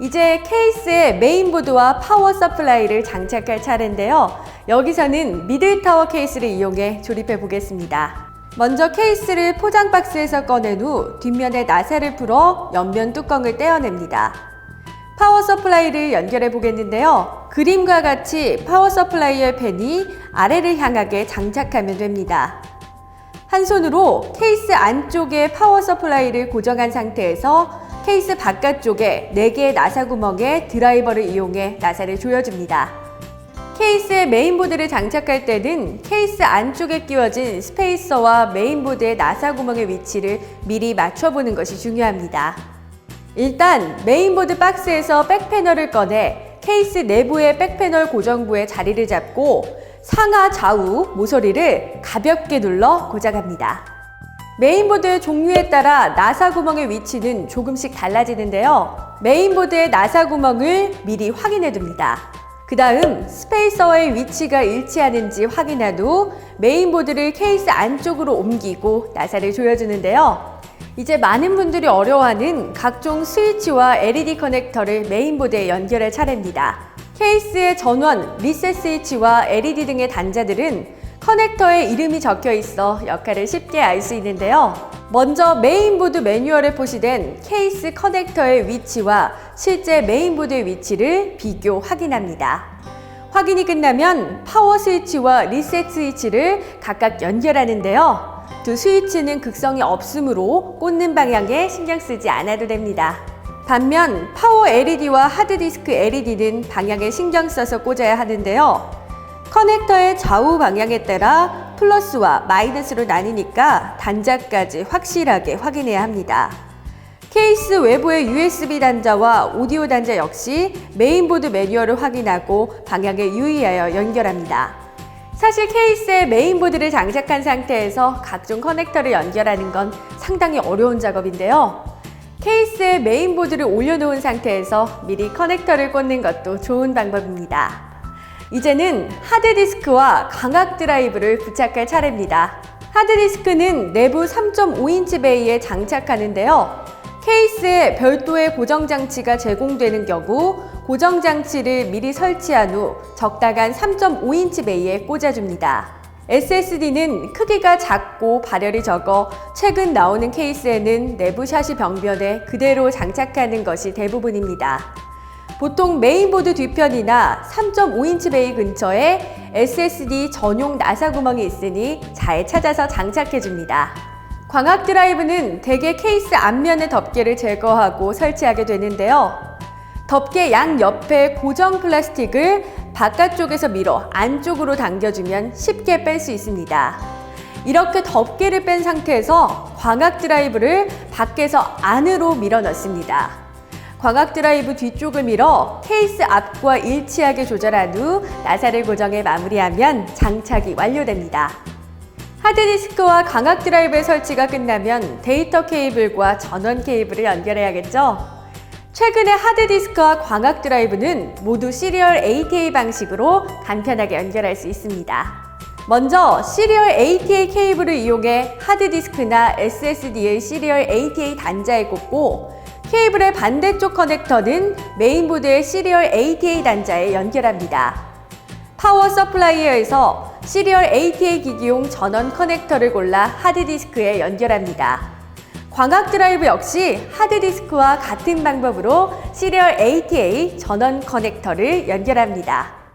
이제 케이스에 메인보드와 파워 서플라이를 장착할 차례인데요. 여기서는 미들타워 케이스를 이용해 조립해 보겠습니다. 먼저 케이스를 포장 박스에서 꺼낸 후 뒷면에 나사를 풀어 옆면 뚜껑을 떼어냅니다. 파워 서플라이를 연결해 보겠는데요. 그림과 같이 파워 서플라이의 펜이 아래를 향하게 장착하면 됩니다. 한 손으로 케이스 안쪽에 파워 서플라이를 고정한 상태에서 케이스 바깥쪽에 4개의 나사 구멍에 드라이버를 이용해 나사를 조여줍니다. 케이스에 메인보드를 장착할 때는 케이스 안쪽에 끼워진 스페이서와 메인보드의 나사 구멍의 위치를 미리 맞춰보는 것이 중요합니다. 일단 메인보드 박스에서 백패널을 꺼내 케이스 내부의 백패널 고정부에 자리를 잡고 상하 좌우 모서리를 가볍게 눌러 고정합니다. 메인보드의 종류에 따라 나사 구멍의 위치는 조금씩 달라지는데요. 메인보드의 나사 구멍을 미리 확인해 둡니다. 그 다음 스페이서의 위치가 일치하는지 확인한 후 메인보드를 케이스 안쪽으로 옮기고 나사를 조여주는데요. 이제 많은 분들이 어려워하는 각종 스위치와 LED 커넥터를 메인보드에 연결할 차례입니다. 케이스의 전원, 리셋 스위치와 LED 등의 단자들은 커넥터에 이름이 적혀 있어 역할을 쉽게 알 수 있는데요. 먼저 메인보드 매뉴얼에 표시된 케이스 커넥터의 위치와 실제 메인보드의 위치를 비교 확인합니다. 확인이 끝나면 파워 스위치와 리셋 스위치를 각각 연결하는데요. 두 스위치는 극성이 없으므로 꽂는 방향에 신경 쓰지 않아도 됩니다. 반면 파워 LED와 하드디스크 LED는 방향에 신경 써서 꽂아야 하는데요. 커넥터의 좌우 방향에 따라 플러스와 마이너스로 나뉘니까 단자까지 확실하게 확인해야 합니다. 케이스 외부의 USB 단자와 오디오 단자 역시 메인보드 매뉴얼을 확인하고 방향에 유의하여 연결합니다. 사실 케이스에 메인보드를 장착한 상태에서 각종 커넥터를 연결하는 건 상당히 어려운 작업인데요. 케이스에 메인보드를 올려놓은 상태에서 미리 커넥터를 꽂는 것도 좋은 방법입니다. 이제는 하드디스크와 강압 드라이브를 부착할 차례입니다. 하드디스크는 내부 3.5인치 베이에 장착하는데요. 케이스에 별도의 고정장치가 제공되는 경우 고정장치를 미리 설치한 후 적당한 3.5인치 베이에 꽂아줍니다. SSD는 크기가 작고 발열이 적어 최근 나오는 케이스에는 내부 샤시 벽면에 그대로 장착하는 것이 대부분입니다. 보통 메인보드 뒤편이나 3.5인치 베이 근처에 SSD 전용 나사 구멍이 있으니 잘 찾아서 장착해 줍니다. 광학 드라이브는 대개 케이스 앞면의 덮개를 제거하고 설치하게 되는데요. 덮개 양 옆에 고정 플라스틱을 바깥쪽에서 밀어 안쪽으로 당겨주면 쉽게 뺄 수 있습니다. 이렇게 덮개를 뺀 상태에서 광학 드라이브를 밖에서 안으로 밀어 넣습니다. 광학 드라이브 뒤쪽을 밀어 케이스 앞과 일치하게 조절한 후 나사를 고정해 마무리하면 장착이 완료됩니다. 하드디스크와 광학 드라이브의 설치가 끝나면 데이터 케이블과 전원 케이블을 연결해야겠죠? 최근에 하드디스크와 광학 드라이브는 모두 시리얼 ATA 방식으로 간편하게 연결할 수 있습니다. 먼저 시리얼 ATA 케이블을 이용해 하드디스크나 SSD의 시리얼 ATA 단자에 꽂고 케이블의 반대쪽 커넥터는 메인보드의 시리얼 ATA 단자에 연결합니다. 파워 서플라이어에서 시리얼 ATA 기기용 전원 커넥터를 골라 하드디스크에 연결합니다. 광학 드라이브 역시 하드디스크와 같은 방법으로 시리얼 ATA 전원 커넥터를 연결합니다.